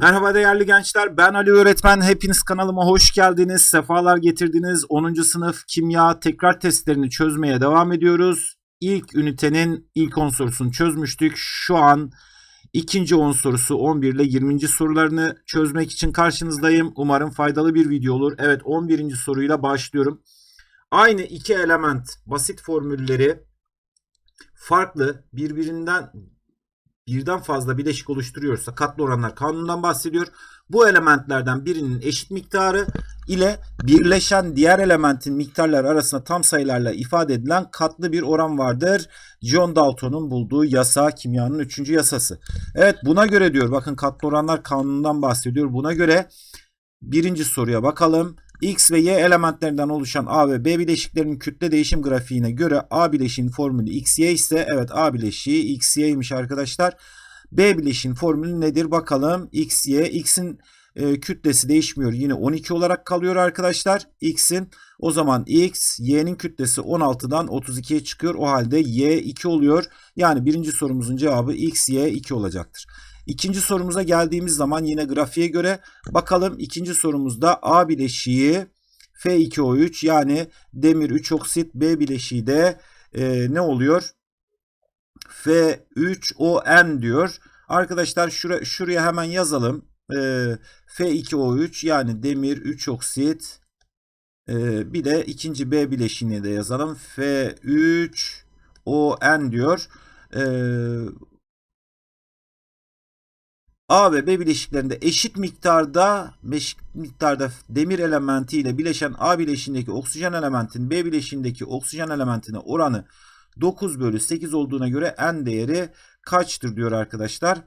Merhaba değerli gençler. Ben Ali Öğretmen. Hepiniz kanalıma hoş geldiniz. Sefalar getirdiniz. 10. sınıf kimya tekrar testlerini çözmeye devam ediyoruz. İlk ünitenin ilk 10 sorusunu çözmüştük. Şu an ikinci 10 sorusu 11 ile 20. sorularını çözmek için karşınızdayım. Umarım faydalı bir video olur. Evet 11. soruyla başlıyorum. Aynı iki element basit formülleri farklı birbirinden birden fazla bileşik oluşturuyorsa katlı oranlar kanunundan bahsediyor. Bu elementlerden birinin eşit miktarı ile birleşen diğer elementin miktarları arasında tam sayılarla ifade edilen katlı bir oran vardır. John Dalton'un bulduğu yasa kimyanın 3. yasası. Evet buna göre diyor bakın katlı oranlar kanunundan bahsediyor. Buna göre birinci soruya bakalım. X ve Y elementlerinden oluşan A ve B bileşiklerinin kütle değişim grafiğine göre A bileşiğin formülü XY ise evet A bileşiği XY'ymiş arkadaşlar. B bileşiğin formülü nedir bakalım. XY X'in e, kütlesi değişmiyor. Yine 12 olarak kalıyor arkadaşlar. X'in o zaman X Y'nin kütlesi 16'dan 32'ye çıkıyor. O halde Y 2 oluyor. Yani birinci sorumuzun cevabı X Y 2 olacaktır. İkinci sorumuza geldiğimiz zaman yine grafiğe göre bakalım ikinci sorumuzda A bileşiği F2O3 yani demir 3 oksit B bileşiği de e, ne oluyor? F3ON diyor. Arkadaşlar şura, şuraya hemen yazalım. E, F2O3 yani demir 3 oksit e, bir de ikinci B bileşiğini de yazalım. F3ON diyor. Eee A ve B bileşiklerinde eşit miktarda miktarda demir elementi ile bileşen A bileşiğindeki oksijen elementin B bileşiğindeki oksijen elementine oranı 9 bölü 8 olduğuna göre n değeri kaçtır diyor arkadaşlar.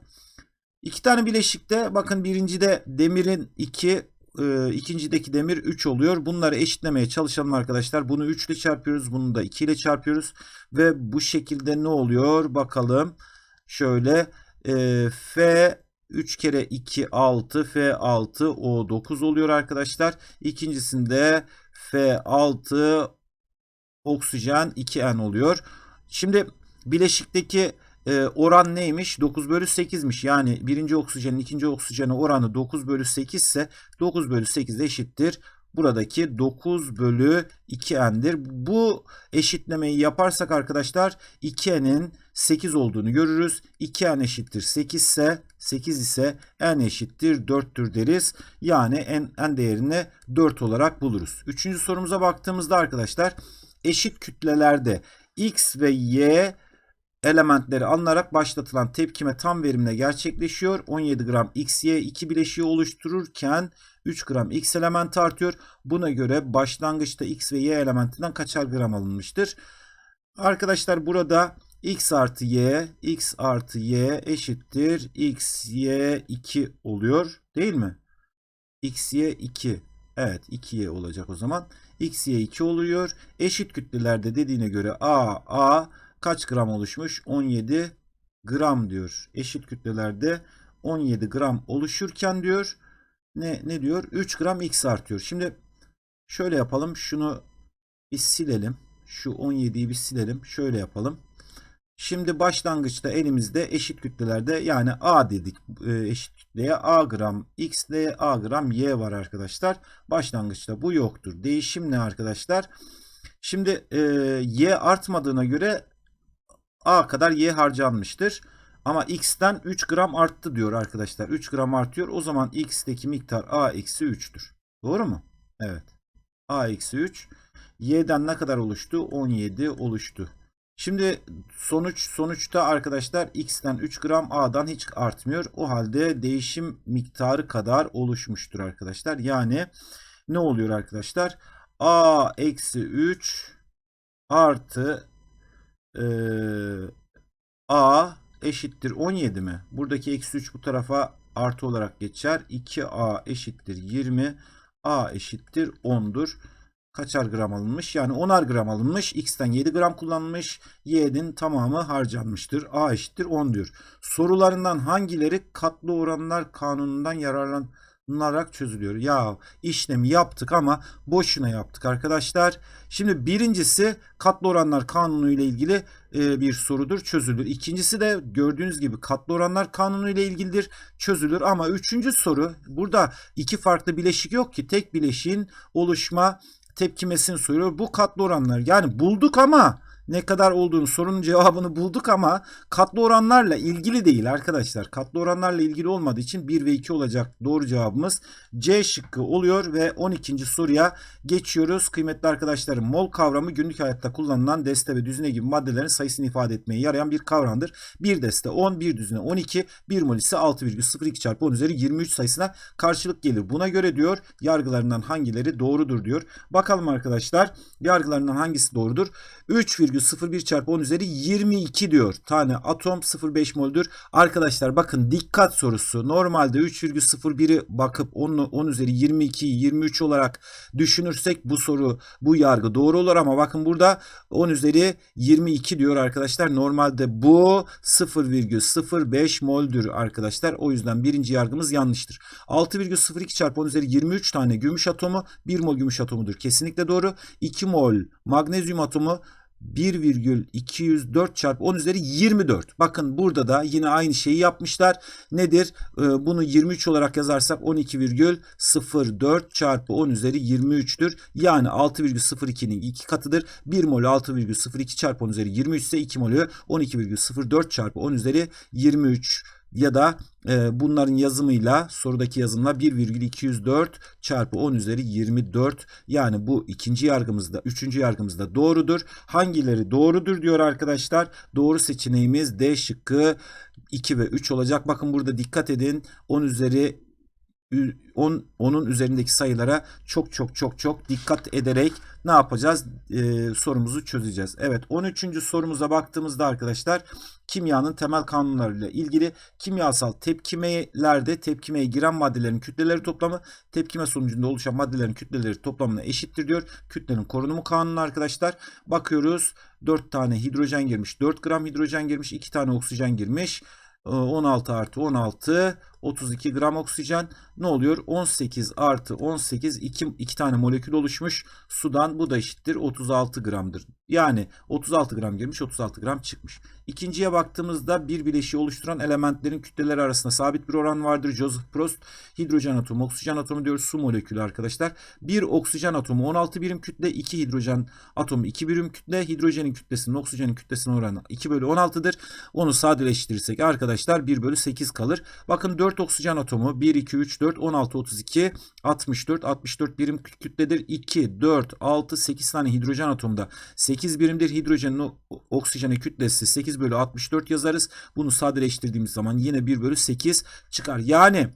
İki tane bileşikte bakın birincide demirin 2 e, ikincideki demir 3 oluyor. Bunları eşitlemeye çalışalım arkadaşlar. Bunu 3 ile çarpıyoruz. Bunu da 2 ile çarpıyoruz. Ve bu şekilde ne oluyor? Bakalım. Şöyle e, F 3 kere 2 6 F6 O 9 oluyor arkadaşlar. İkincisinde F6 oksijen 2N oluyor. Şimdi bileşikteki e, oran neymiş? 9 bölü 8'miş. Yani birinci oksijenin ikinci oksijene oranı 9 bölü 8 ise 9 bölü 8 eşittir. Buradaki 9 bölü 2n'dir. Bu eşitlemeyi yaparsak arkadaşlar 2n'in 8 olduğunu görürüz. 2n eşittir 8 ise 8 ise n eşittir 4'tür deriz. Yani n, n değerini 4 olarak buluruz. Üçüncü sorumuza baktığımızda arkadaşlar eşit kütlelerde x ve y elementleri alınarak başlatılan tepkime tam verimle gerçekleşiyor. 17 gram XY 2 bileşiği oluştururken 3 gram X elementi artıyor. Buna göre başlangıçta X ve Y elementinden kaçar gram alınmıştır? Arkadaşlar burada X artı Y, X artı Y eşittir. X, Y 2 oluyor. Değil mi? X, Y 2. Evet 2Y olacak o zaman. X, Y 2 oluyor. Eşit kütlelerde dediğine göre A, A kaç gram oluşmuş? 17 gram diyor. Eşit kütlelerde 17 gram oluşurken diyor ne ne diyor? 3 gram X artıyor. Şimdi şöyle yapalım. Şunu bir silelim. Şu 17'yi bir silelim. Şöyle yapalım. Şimdi başlangıçta elimizde eşit kütlelerde yani A dedik eşit kütleye A gram X ile A gram Y var arkadaşlar. Başlangıçta bu yoktur. Değişim ne arkadaşlar? Şimdi e, Y artmadığına göre A kadar Y harcanmıştır. Ama X'ten 3 gram arttı diyor arkadaşlar. 3 gram artıyor. O zaman X'teki miktar A eksi 3'tür. Doğru mu? Evet. A eksi 3. Y'den ne kadar oluştu? 17 oluştu. Şimdi sonuç sonuçta arkadaşlar X'ten 3 gram A'dan hiç artmıyor. O halde değişim miktarı kadar oluşmuştur arkadaşlar. Yani ne oluyor arkadaşlar? A eksi 3 artı e, A eşittir 17 mi? Buradaki eksi 3 bu tarafa artı olarak geçer. 2A eşittir 20. A eşittir 10'dur. Kaçar gram alınmış? Yani 10'ar gram alınmış. X'ten 7 gram kullanılmış. Y'nin tamamı harcanmıştır. A eşittir 10 diyor. Sorularından hangileri katlı oranlar kanunundan yararlan alınarak çözülüyor. Ya işlemi yaptık ama boşuna yaptık arkadaşlar. Şimdi birincisi katlı oranlar kanunu ile ilgili e, bir sorudur çözülür. İkincisi de gördüğünüz gibi katlı oranlar kanunu ile ilgilidir çözülür ama üçüncü soru burada iki farklı bileşik yok ki tek bileşiğin oluşma tepkimesini soruyor. Bu katlı oranlar yani bulduk ama ne kadar olduğunu sorunun cevabını bulduk ama katlı oranlarla ilgili değil arkadaşlar. Katlı oranlarla ilgili olmadığı için 1 ve 2 olacak doğru cevabımız C şıkkı oluyor ve 12. soruya geçiyoruz. Kıymetli arkadaşlarım mol kavramı günlük hayatta kullanılan deste ve düzine gibi maddelerin sayısını ifade etmeye yarayan bir kavramdır. Bir deste 10, bir düzine 12, bir mol ise 6,02 çarpı 10 üzeri 23 sayısına karşılık gelir. Buna göre diyor yargılarından hangileri doğrudur diyor. Bakalım arkadaşlar yargılarından hangisi doğrudur? 3,01 çarpı 10 üzeri 22 diyor. Tane atom 0,5 moldür. Arkadaşlar bakın dikkat sorusu. Normalde 3,01'i bakıp 10, 10 üzeri 22, 23 olarak düşünürsek bu soru bu yargı doğru olur ama bakın burada 10 üzeri 22 diyor arkadaşlar. Normalde bu 0,05 moldür arkadaşlar. O yüzden birinci yargımız yanlıştır. 6,02 çarpı 10 üzeri 23 tane gümüş atomu 1 mol gümüş atomudur. Kesinlikle doğru. 2 mol magnezyum atomu 1,204 çarpı 10 üzeri 24. Bakın burada da yine aynı şeyi yapmışlar. Nedir? Ee, bunu 23 olarak yazarsak 12,04 çarpı 10 üzeri 23'tür. Yani 6,02'nin 2 katıdır. 1 mol 6,02 çarpı 10 üzeri 23 ise 2 molü 12,04 çarpı 10 üzeri 23 ya da e, bunların yazımıyla sorudaki yazımla 1,204 çarpı 10 üzeri 24 yani bu ikinci yargımızda üçüncü yargımızda doğrudur. Hangileri doğrudur diyor arkadaşlar. Doğru seçeneğimiz D şıkkı 2 ve 3 olacak. Bakın burada dikkat edin 10 üzeri 10 onun üzerindeki sayılara çok çok çok çok dikkat ederek ne yapacağız? Ee, sorumuzu çözeceğiz. Evet 13. sorumuza baktığımızda arkadaşlar kimyanın temel kanunlarıyla ilgili kimyasal tepkimelerde tepkimeye giren maddelerin kütleleri toplamı tepkime sonucunda oluşan maddelerin kütleleri toplamına eşittir diyor. Kütlenin korunumu kanunu arkadaşlar. Bakıyoruz 4 tane hidrojen girmiş 4 gram hidrojen girmiş 2 tane oksijen girmiş. 16 artı 16 32 gram oksijen ne oluyor? 18 artı 18 2, 2 tane molekül oluşmuş sudan bu da eşittir 36 gramdır. Yani 36 gram girmiş 36 gram çıkmış. İkinciye baktığımızda bir bileşiği oluşturan elementlerin kütleleri arasında sabit bir oran vardır. Joseph Prost hidrojen atomu, oksijen atomu diyoruz su molekülü arkadaşlar. Bir oksijen atomu 16 birim kütle, 2 hidrojen atomu 2 birim kütle. Hidrojenin kütlesinin oksijenin kütlesine oranı 2 bölü 16'dır. Onu sadeleştirirsek arkadaşlar 1 bölü 8 kalır. Bakın 4 oksijen atomu 1, 2, 3, 4, 16, 32, 64, 64 birim kütledir. 2, 4, 6, 8 tane hidrojen atomda 8 birimdir. Hidrojenin oksijene kütlesi 8 bölü 64 yazarız. Bunu sadeleştirdiğimiz zaman yine 1 bölü 8 çıkar. Yani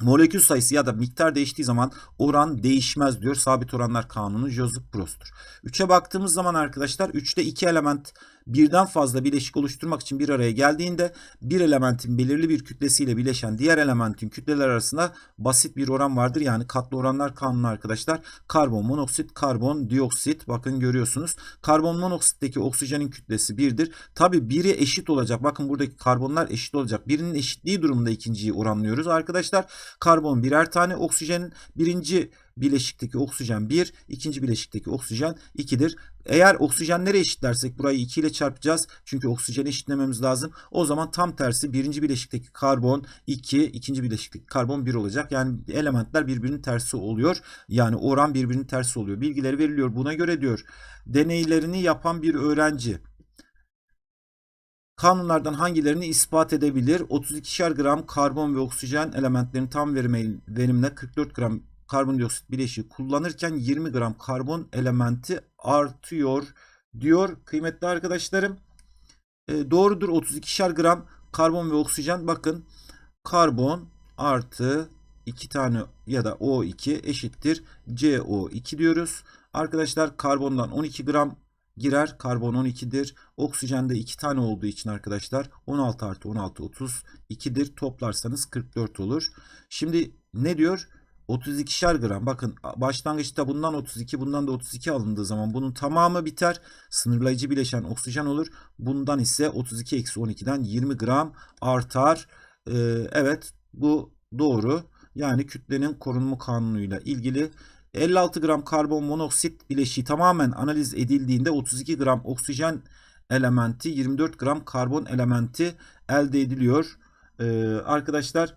molekül sayısı ya da miktar değiştiği zaman oran değişmez diyor. Sabit oranlar kanunu Joseph Prost'tur. 3'e baktığımız zaman arkadaşlar 3'te 2 element birden fazla bileşik oluşturmak için bir araya geldiğinde bir elementin belirli bir kütlesiyle bileşen diğer elementin kütleler arasında basit bir oran vardır. Yani katlı oranlar kanunu arkadaşlar. Karbon monoksit, karbon dioksit bakın görüyorsunuz. Karbon monoksitteki oksijenin kütlesi 1'dir. Tabi biri eşit olacak. Bakın buradaki karbonlar eşit olacak. Birinin eşitliği durumunda ikinciyi oranlıyoruz arkadaşlar. Karbon birer tane oksijenin birinci bileşikteki oksijen 1, ikinci bileşikteki oksijen 2'dir. Eğer oksijenleri eşitlersek burayı 2 ile çarpacağız. Çünkü oksijeni eşitlememiz lazım. O zaman tam tersi birinci bileşikteki karbon 2, ikinci bileşikteki karbon 1 olacak. Yani elementler birbirinin tersi oluyor. Yani oran birbirinin tersi oluyor. Bilgileri veriliyor. Buna göre diyor deneylerini yapan bir öğrenci kanunlardan hangilerini ispat edebilir? 32'şer gram karbon ve oksijen elementlerinin tam verimle 44 gram karbondioksit bileşiği kullanırken 20 gram karbon elementi artıyor diyor kıymetli arkadaşlarım. E, doğrudur 32'şer gram karbon ve oksijen bakın karbon artı 2 tane ya da O2 eşittir CO2 diyoruz. Arkadaşlar karbondan 12 gram girer. Karbon 12'dir. Oksijende 2 tane olduğu için arkadaşlar 16 artı 16 32'dir. Toplarsanız 44 olur. Şimdi ne diyor? 32'şer gram. Bakın başlangıçta bundan 32 bundan da 32 alındığı zaman bunun tamamı biter. Sınırlayıcı bileşen oksijen olur. Bundan ise 32 eksi 12'den 20 gram artar. Ee, evet bu doğru. Yani kütlenin korunumu kanunuyla ilgili 56 gram karbon monoksit bileşiği tamamen analiz edildiğinde 32 gram oksijen elementi 24 gram karbon elementi elde ediliyor. Ee, arkadaşlar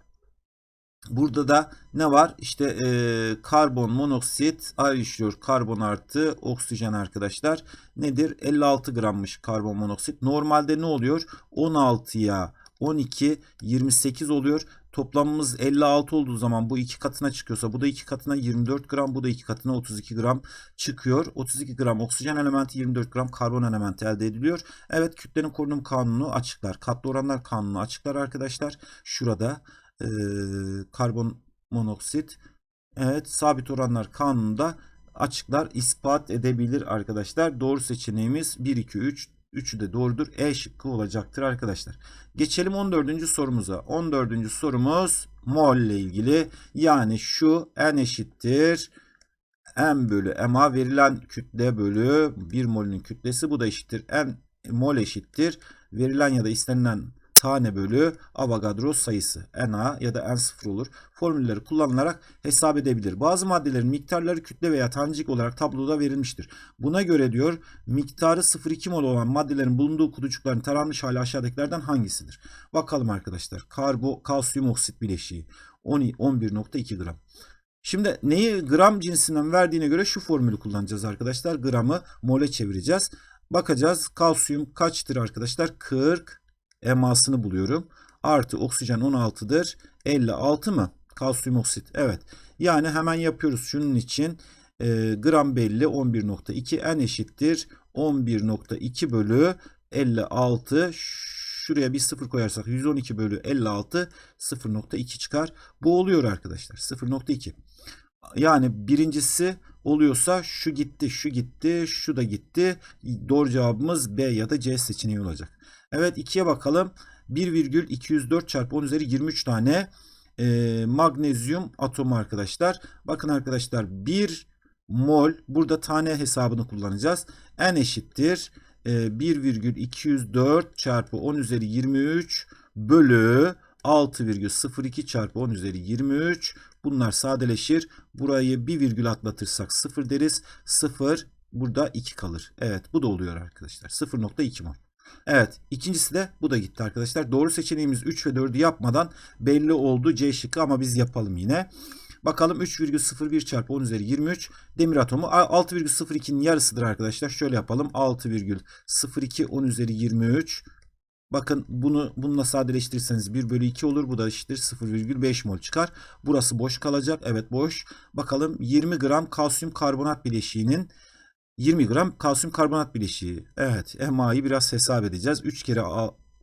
burada da ne var? İşte e, karbon monoksit ayrışıyor. Karbon artı oksijen arkadaşlar. Nedir? 56 grammış karbon monoksit. Normalde ne oluyor? 16'ya 12 28 oluyor. Toplamımız 56 olduğu zaman bu iki katına çıkıyorsa bu da iki katına 24 gram bu da iki katına 32 gram çıkıyor. 32 gram oksijen elementi 24 gram karbon elementi elde ediliyor. Evet kütlenin korunum kanunu açıklar. Katlı oranlar kanunu açıklar arkadaşlar. Şurada e, karbon monoksit evet sabit oranlar kanununda açıklar ispat edebilir arkadaşlar. Doğru seçeneğimiz 1 2 3 Üçü de doğrudur. E şıkkı olacaktır arkadaşlar. Geçelim 14. sorumuza. 14. sorumuz mol ile ilgili. Yani şu n eşittir m bölü ma verilen kütle bölü 1 molünün kütlesi. Bu da eşittir n mol eşittir. Verilen ya da istenilen tane bölü Avogadro sayısı Na ya da N0 olur. Formülleri kullanılarak hesap edebilir. Bazı maddelerin miktarları kütle veya tanecik olarak tabloda verilmiştir. Buna göre diyor miktarı 0,2 mol olan maddelerin bulunduğu kutucukların taranmış hali aşağıdakilerden hangisidir? Bakalım arkadaşlar. Karbo, kalsiyum oksit bileşiği 11.2 gram. Şimdi neyi gram cinsinden verdiğine göre şu formülü kullanacağız arkadaşlar. Gramı mole çevireceğiz. Bakacağız kalsiyum kaçtır arkadaşlar? 40 emasını buluyorum. Artı oksijen 16'dır. 56 mı? Kalsiyum oksit. Evet. Yani hemen yapıyoruz. Şunun için e, gram belli 11.2 n eşittir. 11.2 bölü 56 şuraya bir sıfır koyarsak 112 bölü 56 0.2 çıkar. Bu oluyor arkadaşlar. 0.2. Yani birincisi oluyorsa şu gitti, şu gitti, şu da gitti. Doğru cevabımız B ya da C seçeneği olacak. Evet 2'ye bakalım. 1,204 çarpı 10 üzeri 23 tane e, magnezyum atomu arkadaşlar. Bakın arkadaşlar 1 mol burada tane hesabını kullanacağız. N eşittir. E, 1,204 çarpı 10 üzeri 23 bölü 6,02 çarpı 10 üzeri 23 bunlar sadeleşir. Burayı bir virgül atlatırsak 0 deriz. 0 burada 2 kalır. Evet bu da oluyor arkadaşlar. 0.2 mol. Evet ikincisi de bu da gitti arkadaşlar. Doğru seçeneğimiz 3 ve 4'ü yapmadan belli oldu C şıkkı ama biz yapalım yine. Bakalım 3,01 çarpı 10 üzeri 23 demir atomu 6,02'nin yarısıdır arkadaşlar. Şöyle yapalım 6,02 10 üzeri 23 Bakın bunu bununla sadeleştirirseniz 1 bölü 2 olur. Bu da eşittir 0,5 mol çıkar. Burası boş kalacak. Evet boş. Bakalım 20 gram kalsiyum karbonat bileşiğinin 20 gram kalsiyum karbonat bileşiği. Evet MA'yı biraz hesap edeceğiz. 3 kere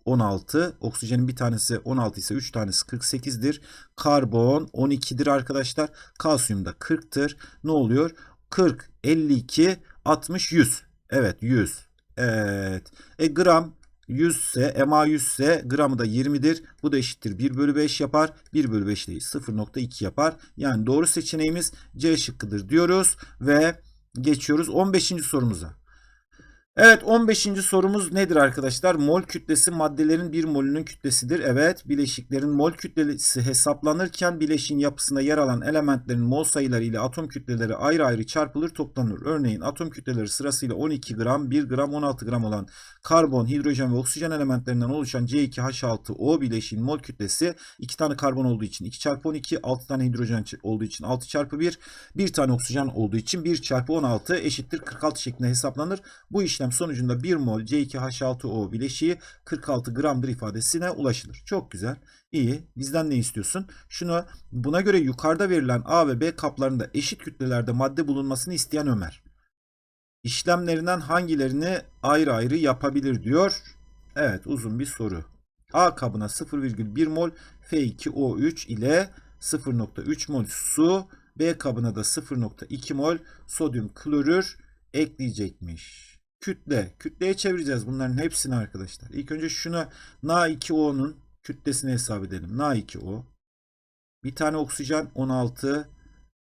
16. Oksijenin bir tanesi 16 ise 3 tanesi 48'dir. Karbon 12'dir arkadaşlar. Kalsiyum da 40'tır. Ne oluyor? 40, 52, 60, 100. Evet 100. Evet. E gram 100 ise MA 100 ise gramı da 20'dir. Bu da eşittir 1 bölü 5 yapar. 1 bölü 5 değil 0.2 yapar. Yani doğru seçeneğimiz C şıkkıdır diyoruz. Ve geçiyoruz 15. sorumuza. Evet 15. sorumuz nedir arkadaşlar? Mol kütlesi maddelerin bir molünün kütlesidir. Evet bileşiklerin mol kütlesi hesaplanırken bileşiğin yapısında yer alan elementlerin mol sayıları ile atom kütleleri ayrı ayrı çarpılır toplanır. Örneğin atom kütleleri sırasıyla 12 gram, 1 gram, 16 gram olan karbon, hidrojen ve oksijen elementlerinden oluşan C2H6O bileşiğin mol kütlesi 2 tane karbon olduğu için 2 çarpı 12, 6 tane hidrojen olduğu için 6 çarpı 1, 1 tane oksijen olduğu için 1 çarpı 16 eşittir 46 şeklinde hesaplanır. Bu işlem sonucunda 1 mol C2H6O bileşiği 46 gramdır ifadesine ulaşılır. Çok güzel. İyi. Bizden ne istiyorsun? Şunu buna göre yukarıda verilen A ve B kaplarında eşit kütlelerde madde bulunmasını isteyen Ömer. İşlemlerinden hangilerini ayrı ayrı yapabilir diyor. Evet uzun bir soru. A kabına 0,1 mol F2O3 ile 0,3 mol su, B kabına da 0,2 mol sodyum klorür ekleyecekmiş. Kütle. Kütleye çevireceğiz bunların hepsini arkadaşlar. İlk önce şunu Na2O'nun kütlesini hesap edelim. Na2O. Bir tane oksijen 16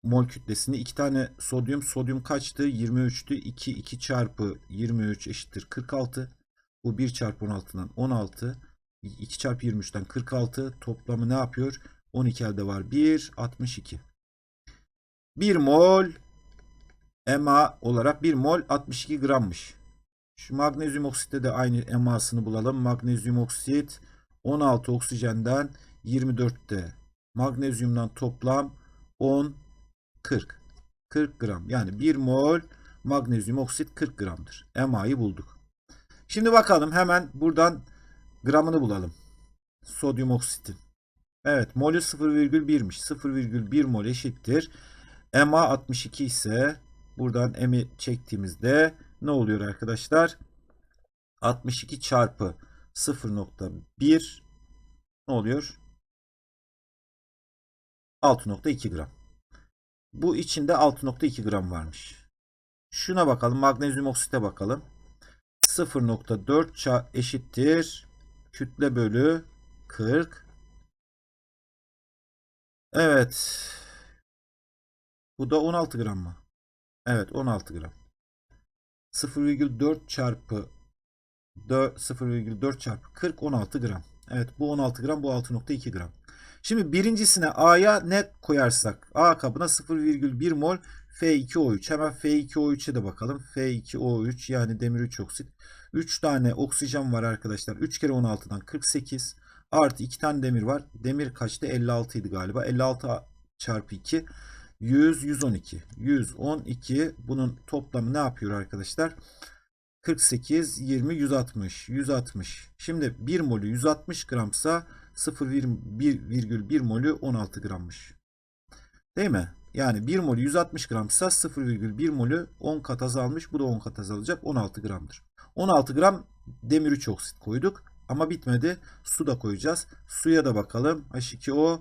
mol kütlesini. iki tane sodyum. Sodyum kaçtı? 23'tü. 2, 2 çarpı 23 eşittir 46. Bu 1 çarpı 16'dan 16. 2 çarpı 23'ten 46. Toplamı ne yapıyor? 12 elde var. 1 62. 1 mol MA olarak 1 mol 62 grammış. Şu magnezyum oksitte de aynı MA'sını bulalım. Magnezyum oksit 16 oksijenden 24'te magnezyumdan toplam 10 40. 40 gram. Yani 1 mol magnezyum oksit 40 gramdır. MA'yı bulduk. Şimdi bakalım hemen buradan gramını bulalım. Sodyum oksitin. Evet molü 0,1'miş. 0,1 mol eşittir. MA 62 ise buradan M'i çektiğimizde ne oluyor arkadaşlar? 62 çarpı 0.1 ne oluyor? 6.2 gram. Bu içinde 6.2 gram varmış. Şuna bakalım. Magnezyum oksite bakalım. 0.4 eşittir. Kütle bölü 40. Evet. Bu da 16 gram mı? Evet 16 gram. 0,4 çarpı 0,4 çarpı 40 16 gram. Evet bu 16 gram bu 6.2 gram. Şimdi birincisine A'ya ne koyarsak A kabına 0,1 mol F2O3. Hemen F2O3'e de bakalım. F2O3 yani demir 3 oksit. 3 tane oksijen var arkadaşlar. 3 kere 16'dan 48. Artı 2 tane demir var. Demir kaçtı? 56 idi galiba. 56 çarpı 2 100 112. 112 bunun toplamı ne yapıyor arkadaşlar? 48 20 160 160. Şimdi 1 molü 160 gramsa 0,1 molü 16 grammış. Değil mi? Yani 1 molü 160 gramsa 0,1 molü 10 kat azalmış. Bu da 10 kat azalacak. 16 gramdır. 16 gram demir 3 oksit koyduk. Ama bitmedi. Su da koyacağız. Suya da bakalım. H2O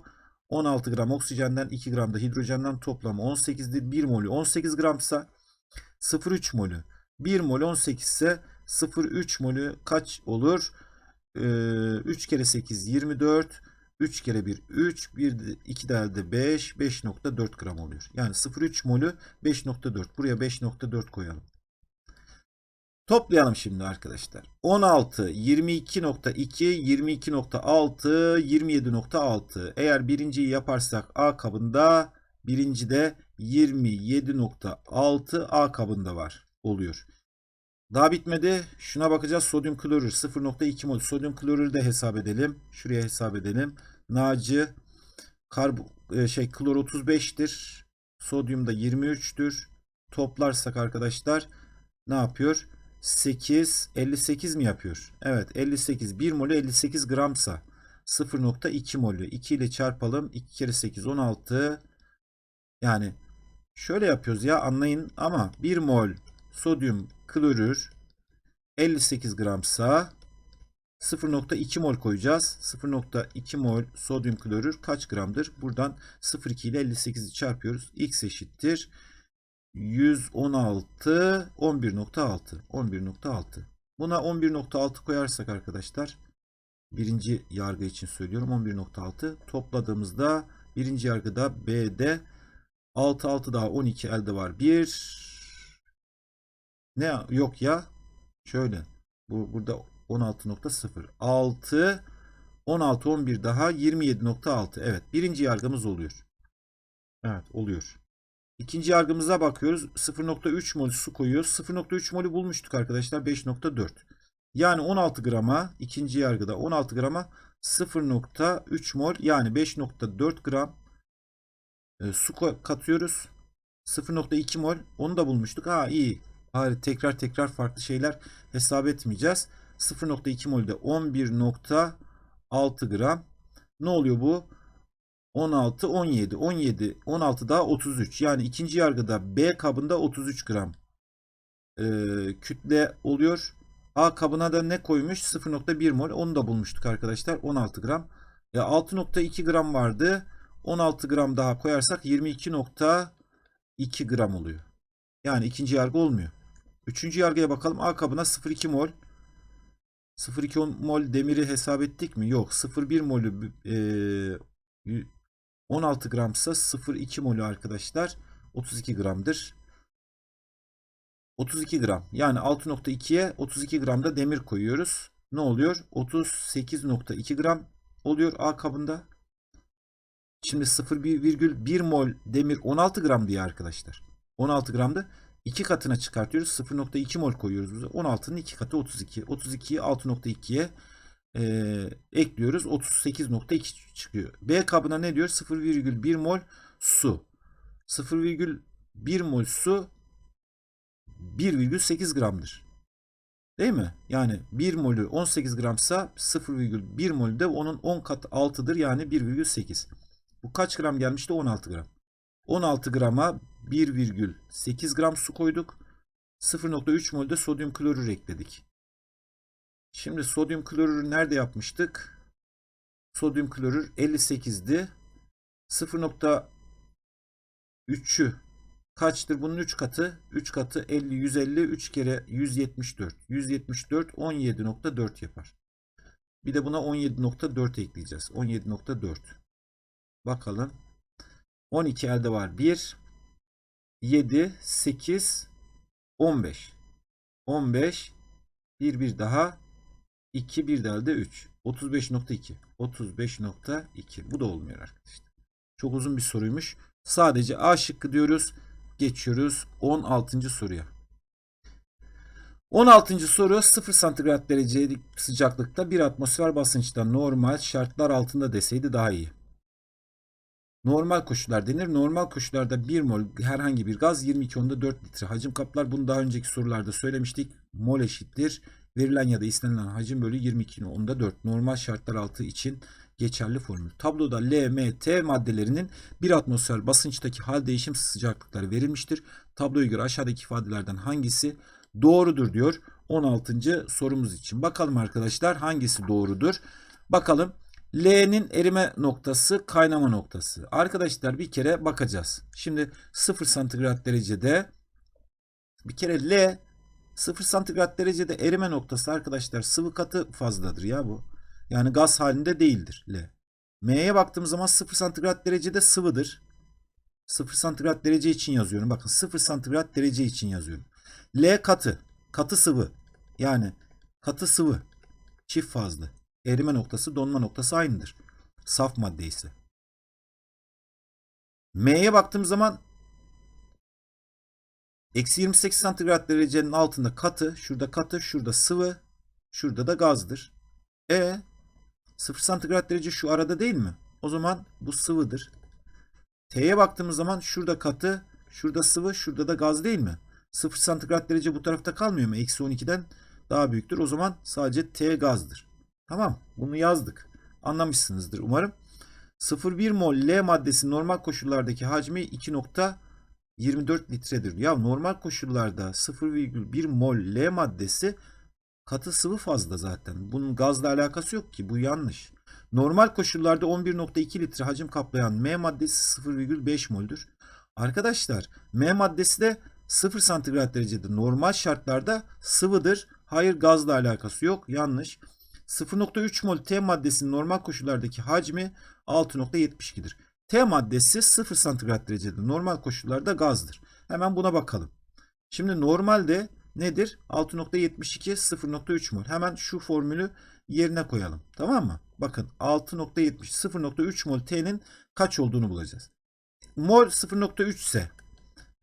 16 gram oksijenden 2 gram da hidrojenden toplamı 18'dir. 1 molü 18 gramsa 0,3 molü 1 mol 18 ise 0,3 molü kaç olur? Ee, 3 kere 8 24. 3 kere 1 3. 1 de, 2 de elde 5. 5.4 gram oluyor. Yani 0,3 molü 5.4. Buraya 5.4 koyalım. Toplayalım şimdi arkadaşlar. 16, 22.2, 22.6, 27.6. Eğer birinciyi yaparsak A kabında birinci de 27.6 A kabında var oluyor. Daha bitmedi. Şuna bakacağız. Sodyum klorür 0.2 mol. Sodyum klorürü de hesap edelim. Şuraya hesap edelim. Naci karbo şey klor 35'tir. Sodyum da 23'tür. Toplarsak arkadaşlar ne yapıyor? 8 58 mi yapıyor? Evet 58 1 molü 58 gramsa 0.2 molü 2 ile çarpalım. 2 kere 8 16 yani şöyle yapıyoruz ya anlayın ama 1 mol sodyum klorür 58 gramsa 0.2 mol koyacağız. 0.2 mol sodyum klorür kaç gramdır? Buradan 0.2 ile 58'i çarpıyoruz. X eşittir. 116 11.6 11.6 Buna 11.6 koyarsak arkadaşlar birinci yargı için söylüyorum 11.6 topladığımızda birinci yargıda B'de 6 6 daha 12 elde var 1 ne yok ya? Şöyle. Bu burada 16.0. 6 16 11 daha 27.6. Evet. Birinci yargımız oluyor. Evet oluyor. İkinci yargımıza bakıyoruz. 0.3 mol su koyuyoruz. 0.3 molü bulmuştuk arkadaşlar. 5.4. Yani 16 grama ikinci yargıda 16 grama 0.3 mol yani 5.4 gram e, su katıyoruz. 0.2 mol onu da bulmuştuk. Ha iyi. Bari tekrar tekrar farklı şeyler hesap etmeyeceğiz. 0.2 molde 11.6 gram. Ne oluyor bu? 16, 17, 17, 16 daha 33. Yani ikinci yargıda B kabında 33 gram e, kütle oluyor. A kabına da ne koymuş? 0.1 mol. Onu da bulmuştuk arkadaşlar. 16 gram. Ya 6.2 gram vardı. 16 gram daha koyarsak 22.2 gram oluyor. Yani ikinci yargı olmuyor. Üçüncü yargıya bakalım. A kabına 0,2 mol. 0,2 mol demiri hesap ettik mi? Yok. 0,1 molü e, 16 gramsa 0,2 molü arkadaşlar 32 gramdır. 32 gram. Yani 6.2'ye 32 gram da demir koyuyoruz. Ne oluyor? 38.2 gram oluyor A kabında. Şimdi 0,1 mol demir 16 gram diye arkadaşlar. 16 gramdı. 2 katına çıkartıyoruz. 0.2 mol koyuyoruz bize. 16'nın 2 katı 32. 32'yi 6.2'ye e, ekliyoruz. 38.2 çıkıyor. B kabına ne diyor? 0,1 mol su. 0,1 mol su 1,8 gramdır. Değil mi? Yani 1 molü 18 gramsa 0,1 molü de onun 10 kat 6'dır yani 1,8. Bu kaç gram gelmişti? 16 gram. 16 grama 1,8 gram su koyduk. 0,3 mol de sodyum klorür ekledik. Şimdi sodyum klorürü nerede yapmıştık? Sodyum klorür 58'di. 0.3'ü kaçtır? Bunun 3 katı. 3 katı 50, 150, 3 kere 174. 174 17.4 yapar. Bir de buna 17.4 ekleyeceğiz. 17.4. Bakalım. 12 elde var. 1, 7, 8, 15. 15, 1 bir daha, 2 bir de elde 3. 35.2. 35.2. Bu da olmuyor arkadaşlar. Çok uzun bir soruymuş. Sadece A şıkkı diyoruz. Geçiyoruz 16. soruya. 16. soru 0 santigrat derecelik sıcaklıkta bir atmosfer basınçta normal şartlar altında deseydi daha iyi. Normal koşullar denir. Normal koşullarda 1 mol herhangi bir gaz 22 onda 4 litre hacim kaplar. Bunu daha önceki sorularda söylemiştik. Mol eşittir. Verilen ya da istenilen hacim bölü 22 onda 4. Normal şartlar altı için geçerli formül. Tabloda L, M, T maddelerinin bir atmosfer basınçtaki hal değişim sıcaklıkları verilmiştir. Tabloya göre aşağıdaki ifadelerden hangisi doğrudur diyor 16. sorumuz için. Bakalım arkadaşlar hangisi doğrudur? Bakalım L'nin erime noktası kaynama noktası. Arkadaşlar bir kere bakacağız. Şimdi 0 santigrat derecede bir kere L 0 santigrat derecede erime noktası arkadaşlar sıvı katı fazladır ya bu. Yani gaz halinde değildir L. M'ye baktığımız zaman 0 santigrat derecede sıvıdır. 0 santigrat derece için yazıyorum. Bakın 0 santigrat derece için yazıyorum. L katı. Katı sıvı. Yani katı sıvı. Çift fazlı. Erime noktası donma noktası aynıdır. Saf madde ise. M'ye baktığım zaman eksi 28 santigrat derecenin altında katı. Şurada katı. Şurada sıvı. Şurada da gazdır. E 0 santigrat derece şu arada değil mi? O zaman bu sıvıdır. T'ye baktığımız zaman şurada katı. Şurada sıvı. Şurada da gaz değil mi? 0 santigrat derece bu tarafta kalmıyor mu? Eksi 12'den daha büyüktür. O zaman sadece T gazdır. Tamam. Bunu yazdık. Anlamışsınızdır umarım. 0,1 mol L maddesi normal koşullardaki hacmi 2.24 litredir. Ya normal koşullarda 0,1 mol L maddesi katı sıvı fazla zaten. Bunun gazla alakası yok ki. Bu yanlış. Normal koşullarda 11.2 litre hacim kaplayan M maddesi 0,5 moldür. Arkadaşlar M maddesi de 0 santigrat derecede normal şartlarda sıvıdır. Hayır gazla alakası yok. Yanlış. 0.3 mol T maddesinin normal koşullardaki hacmi 6.72'dir. T maddesi 0 santigrat derecede normal koşullarda gazdır. Hemen buna bakalım. Şimdi normalde nedir? 6.72 0.3 mol. Hemen şu formülü yerine koyalım. Tamam mı? Bakın 6.70 0.3 mol T'nin kaç olduğunu bulacağız. Mol 0.3 ise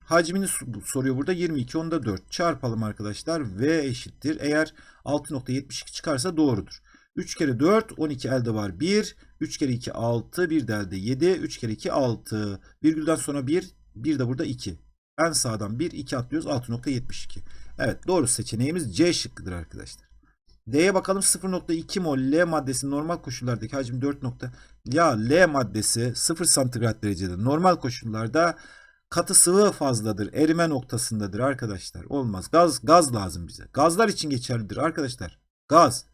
hacmini soruyor burada 22 onda 4 çarpalım arkadaşlar V eşittir. Eğer 6.72 çıkarsa doğrudur. 3 kere 4 12 elde var 1. 3 kere 2 6 1 de elde 7. 3 kere 2 6. Virgülden sonra 1 1 de burada 2. En sağdan 1 2 atlıyoruz 6.72. Evet doğru seçeneğimiz C şıkkıdır arkadaşlar. D'ye bakalım 0.2 mol L maddesi normal koşullardaki hacim 4. Nokta. Ya L maddesi 0 santigrat derecede normal koşullarda katı sıvı fazladır. Erime noktasındadır arkadaşlar. Olmaz. Gaz gaz lazım bize. Gazlar için geçerlidir arkadaşlar. Gaz.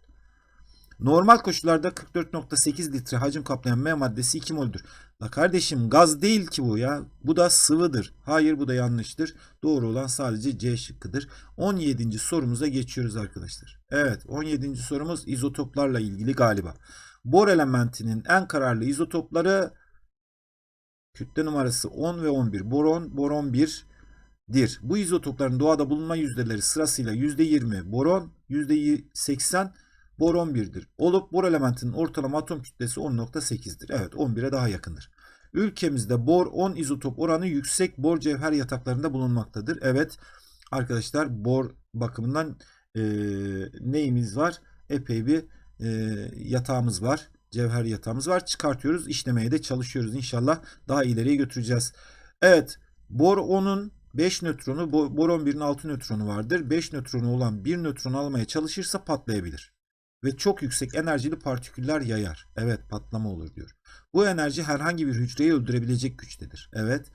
Normal koşullarda 44.8 litre hacim kaplayan M maddesi 2 moldür. La kardeşim gaz değil ki bu ya. Bu da sıvıdır. Hayır bu da yanlıştır. Doğru olan sadece C şıkkıdır. 17. sorumuza geçiyoruz arkadaşlar. Evet 17. sorumuz izotoplarla ilgili galiba. Bor elementinin en kararlı izotopları kütle numarası 10 ve 11. Boron, boron 1 dir. Bu izotopların doğada bulunma yüzdeleri sırasıyla %20 boron, %80 boron 1'dir. Olup bor elementinin ortalama atom kütlesi 10.8'dir. Evet 11'e daha yakındır. Ülkemizde bor 10 izotop oranı yüksek bor cevher yataklarında bulunmaktadır. Evet arkadaşlar bor bakımından e, neyimiz var? Epey bir e, yatağımız var. Cevher yatağımız var. Çıkartıyoruz. işlemeye de çalışıyoruz. İnşallah daha ileriye götüreceğiz. Evet. Bor 10'un 5 nötronu, bo- boron 1'in 6 nötronu vardır. 5 nötronu olan bir nötron almaya çalışırsa patlayabilir. Ve çok yüksek enerjili partiküller yayar. Evet patlama olur diyor. Bu enerji herhangi bir hücreyi öldürebilecek güçtedir. Evet.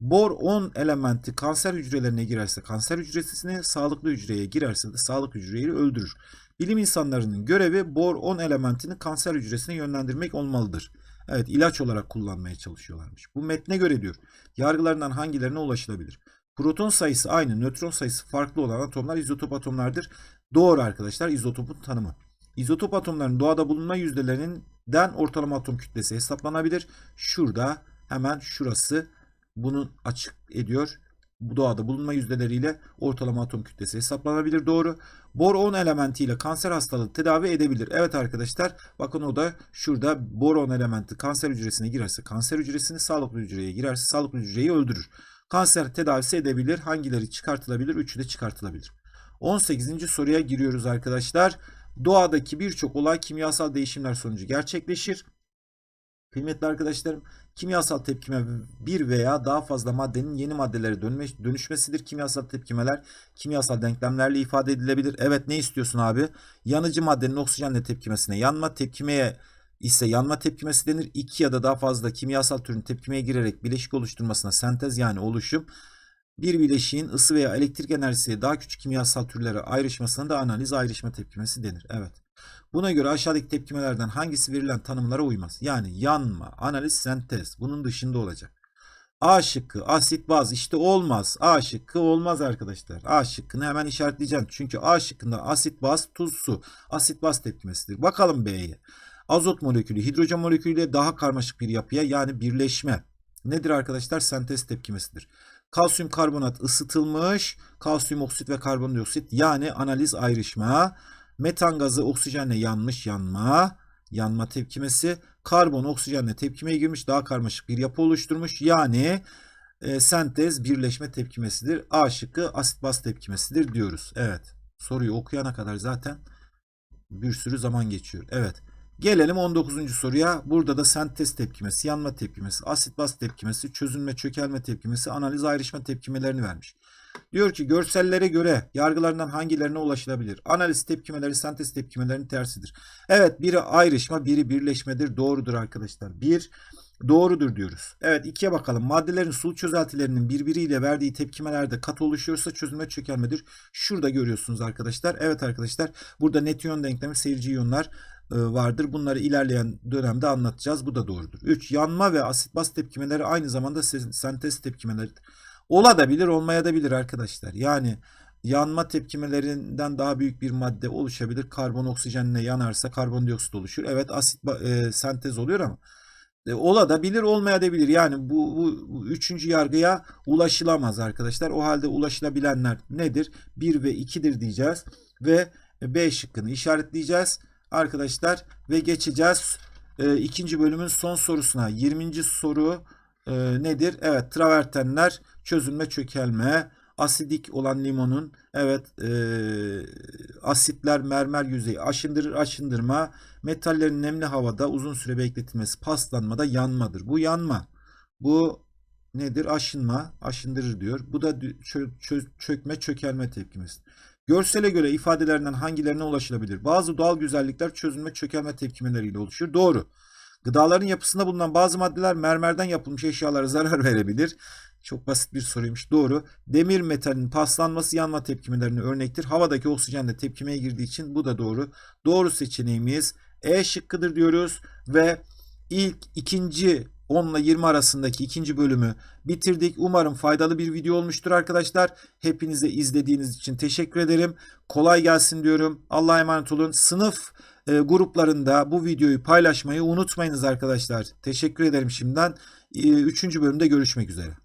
Bor 10 elementi kanser hücrelerine girerse kanser hücresini, sağlıklı hücreye girerse de sağlık hücreyi öldürür. Bilim insanlarının görevi bor 10 elementini kanser hücresine yönlendirmek olmalıdır. Evet ilaç olarak kullanmaya çalışıyorlarmış. Bu metne göre diyor. Yargılarından hangilerine ulaşılabilir? Proton sayısı aynı, nötron sayısı farklı olan atomlar izotop atomlardır. Doğru arkadaşlar izotopun tanımı. İzotop atomların doğada bulunma yüzdelerinden ortalama atom kütlesi hesaplanabilir. Şurada hemen şurası bunu açık ediyor. Bu doğada bulunma yüzdeleriyle ortalama atom kütlesi hesaplanabilir. Doğru. Bor 10 elementiyle kanser hastalığı tedavi edebilir. Evet arkadaşlar bakın o da şurada boron elementi kanser hücresine girerse kanser hücresini sağlıklı hücreye girerse sağlıklı hücreyi öldürür. Kanser tedavisi edebilir. Hangileri çıkartılabilir? Üçü de çıkartılabilir. 18. soruya giriyoruz arkadaşlar. Doğadaki birçok olay kimyasal değişimler sonucu gerçekleşir. Kıymetli arkadaşlarım, kimyasal tepkime bir veya daha fazla maddenin yeni maddelere dönme, dönüşmesidir. Kimyasal tepkimeler kimyasal denklemlerle ifade edilebilir. Evet ne istiyorsun abi? Yanıcı maddenin oksijenle tepkimesine yanma tepkimeye ise yanma tepkimesi denir. İki ya da daha fazla kimyasal türün tepkimeye girerek bileşik oluşturmasına sentez yani oluşum. Bir bileşiğin ısı veya elektrik enerjisiyle daha küçük kimyasal türlere ayrışmasına da analiz ayrışma tepkimesi denir. Evet. Buna göre aşağıdaki tepkimelerden hangisi verilen tanımlara uymaz? Yani yanma, analiz, sentez. Bunun dışında olacak. A şıkkı asit baz işte olmaz. A şıkkı olmaz arkadaşlar. A şıkkını hemen işaretleyeceğim. Çünkü A şıkkında asit baz tuz su. Asit baz tepkimesidir. Bakalım B'ye. Azot molekülü hidrojen molekülüyle daha karmaşık bir yapıya yani birleşme. Nedir arkadaşlar? Sentez tepkimesidir. Kalsiyum karbonat ısıtılmış. Kalsiyum oksit ve karbondioksit yani analiz ayrışma. Metan gazı oksijenle yanmış yanma. Yanma tepkimesi. Karbon oksijenle tepkimeye girmiş. Daha karmaşık bir yapı oluşturmuş. Yani e, sentez birleşme tepkimesidir. A şıkkı asit baz tepkimesidir diyoruz. Evet. Soruyu okuyana kadar zaten bir sürü zaman geçiyor. Evet. Gelelim 19. soruya. Burada da sentez tepkimesi, yanma tepkimesi, asit baz tepkimesi, çözünme çökelme tepkimesi, analiz ayrışma tepkimelerini vermiş. Diyor ki görsellere göre yargılarından hangilerine ulaşılabilir? Analiz tepkimeleri sentez tepkimelerinin tersidir. Evet biri ayrışma biri birleşmedir. Doğrudur arkadaşlar. Bir doğrudur diyoruz. Evet ikiye bakalım. Maddelerin sulu çözeltilerinin birbiriyle verdiği tepkimelerde kat oluşuyorsa çözülme çökelmedir. Şurada görüyorsunuz arkadaşlar. Evet arkadaşlar burada net iyon denklemi seyirci iyonlar vardır. Bunları ilerleyen dönemde anlatacağız. Bu da doğrudur. 3. Yanma ve asit baz tepkimeleri aynı zamanda se- sentez tepkimeleridir. Ola da bilir, olmaya da bilir arkadaşlar. Yani yanma tepkimelerinden daha büyük bir madde oluşabilir. Karbon oksijenle yanarsa karbondioksit oluşur. Evet asit e, sentez oluyor ama e, ola da bilir, olmaya da bilir. Yani bu, bu, bu üçüncü yargıya ulaşılamaz arkadaşlar. O halde ulaşılabilenler nedir? 1 ve 2'dir diyeceğiz ve B şıkkını işaretleyeceğiz arkadaşlar ve geçeceğiz e, ikinci bölümün son sorusuna. 20. soru e, nedir? Evet travertenler çözülme çökelme asidik olan limonun evet e, asitler mermer yüzeyi aşındırır aşındırma metallerin nemli havada uzun süre bekletilmesi paslanmada yanmadır. Bu yanma. Bu nedir? Aşınma, aşındırır diyor. Bu da çö- çö- çökme, çökelme tepkimesi. Görsele göre ifadelerinden hangilerine ulaşılabilir? Bazı doğal güzellikler çözülme, çökelme tepkimeleriyle oluşur. Doğru. Gıdaların yapısında bulunan bazı maddeler mermerden yapılmış eşyalara zarar verebilir. Çok basit bir soruymuş. Doğru. Demir metalin paslanması yanma tepkimelerine örnektir. Havadaki oksijenle tepkimeye girdiği için bu da doğru. Doğru seçeneğimiz E şıkkıdır diyoruz ve ilk ikinci 10 ile 20 arasındaki ikinci bölümü bitirdik. Umarım faydalı bir video olmuştur arkadaşlar. Hepinize izlediğiniz için teşekkür ederim. Kolay gelsin diyorum. Allah'a emanet olun. Sınıf e, gruplarında bu videoyu paylaşmayı unutmayınız arkadaşlar. Teşekkür ederim şimdiden. E, üçüncü bölümde görüşmek üzere.